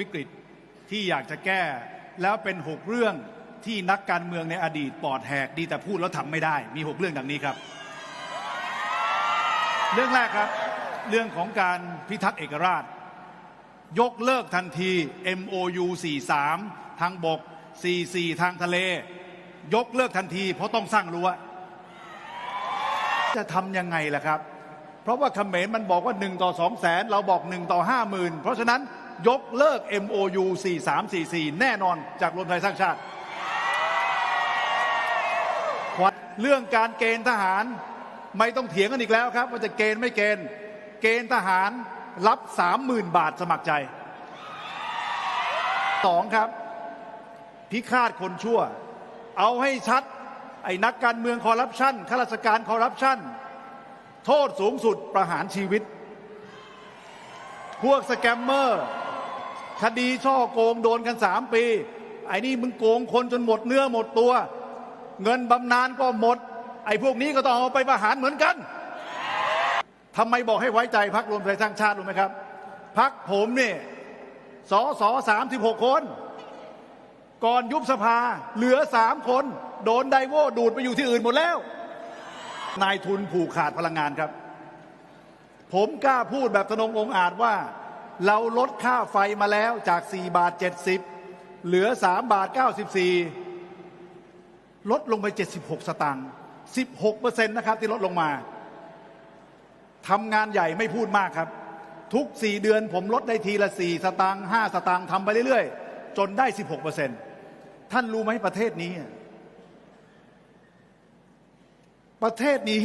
วิกฤตที่อยากจะแก้แล้วเป็นหกเรื่องที่นักการเมืองในอดีตปอดแหกดีแต่พูดแล้วทำไม่ได้มีหกเรื่องดังนี้ครับ เรื่องแรกครับ เรื่องของการพิทักษ์เอกราช ยกเลิกทันที MOU 43 ทางบก 44 ทางทะเล ยกเลิกทันทีเพราะต้องสร้างรั้วจะทำยังไงล่ะครับ เพราะว่าเขมรมันบอกว่า 1 ต่อ 2 แสน เราบอก 1 ต่อ5หมื่นเพราะฉะนั้น ยกเลิก MOU 4344 แน่นอนจากรวมไทยสร้างชาติ เรื่องการเกณฑ์ทหารไม่ต้องเถียงกันอีกแล้วครับ ว่าจะเกณฑ์ไม่เกณฑ์ เกณฑ์ทหารรับ 30,000 บาทสมัครใจสองครับ พิฆาตคนชั่ว เอาให้ชัด ไอ้นักการเมืองคอร์รัปชันข้าราชการคอร์รัปชันโทษสูงสุดประหารชีวิต พวกสแกมเมอร์ คดีช่อโกงโดนกันสามปี ไอ้นี่มึงโกงคนจนหมดเนื้อหมดตัว เงินบำนาญก็หมด ไอ้พวกนี้ก็ต้องเอาไปประหารเหมือนกันทำไมบอกให้ไว้ใจพักรวมไทยสร้างชาติรู้ไหมครับพักผมเนี่ยสอสอสามสิบหกคน ก่อนยุบสภาเหลือสามคน โดนไดโวดูดไปอยู่ที่อื่นหมดแล้ว นายทุนผูกขาดพลังงานครับ ผมกล้าพูดแบบทนงองอาจว่า เราลดค่าไฟมาแล้วจาก 4 บาท 70 เหลือ 3 บาท 94 ลดลงไป 76 สตางค์ 16เปอร์เซ็นต์นะครับที่ลดลงมาทำงานใหญ่ไม่พูดมากครับ ทุก 4 เดือนผมลดได้ทีละ 4 สตางค์ 5 สตางค์ทำไปเรื่อยๆ จนได้ 16เปอร์เซ็นต์ท่านรู้ไหมประเทศนี้ ประเทศนี้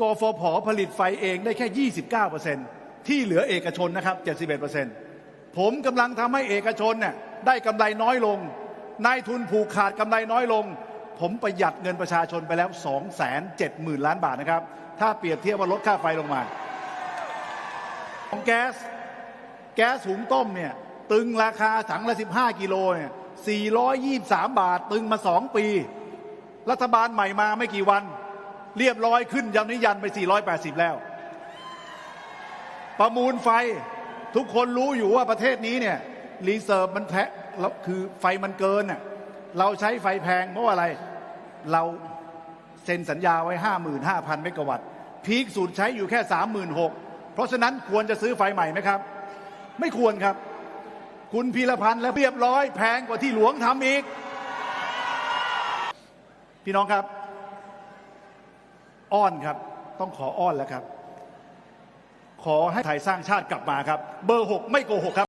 กฟผผลิตไฟเองได้แค่ 29% ที่เหลือเอกชนนะครับ 71%ผมกำลังทำให้เอกชนเนี่ยได้กำไรน้อยลง นายทุนผูกขาดกำไรน้อยลง ผมประหยัดเงินประชาชนไปแล้ว 270,000 ล้านบาทนะครับ ถ้าเปรียบเทียบว่าลดค่าไฟลงมา ของแก๊ส แก๊สหุงต้มเนี่ยตึงราคาถังละ 15 กิโลเนี่ย423 บาท ตึงมา 2 ปี รัฐบาลใหม่มาไม่กี่วัน เรียบร้อยขึ้นยันนิยันไป 480 แล้ว ประมูลไฟทุกคนรู้อยู่ว่าประเทศนี้เนี่ยรีเซิร์ฟมันแพ้แล้วคือไฟมันเกินน่ะเราใช้ไฟแพงเพราะอะไร เราเซ็นสัญญาไว้ 55,000 เมกะวัตต์ พีคสุดใช้อยู่แค่ 36,000 เพราะฉะนั้นควรจะซื้อไฟใหม่ไหมครับ ไม่ควรครับ คุณพีรพันธ์และเรียบร้อยแพงกว่าที่หลวงทำอีก พี่น้องครับ อ้อนครับ ต้องขออ้อนแล้วครับ ขอให้ไทยสร้างชาติกลับมาครับ เบอร์หกไม่โกหกครับ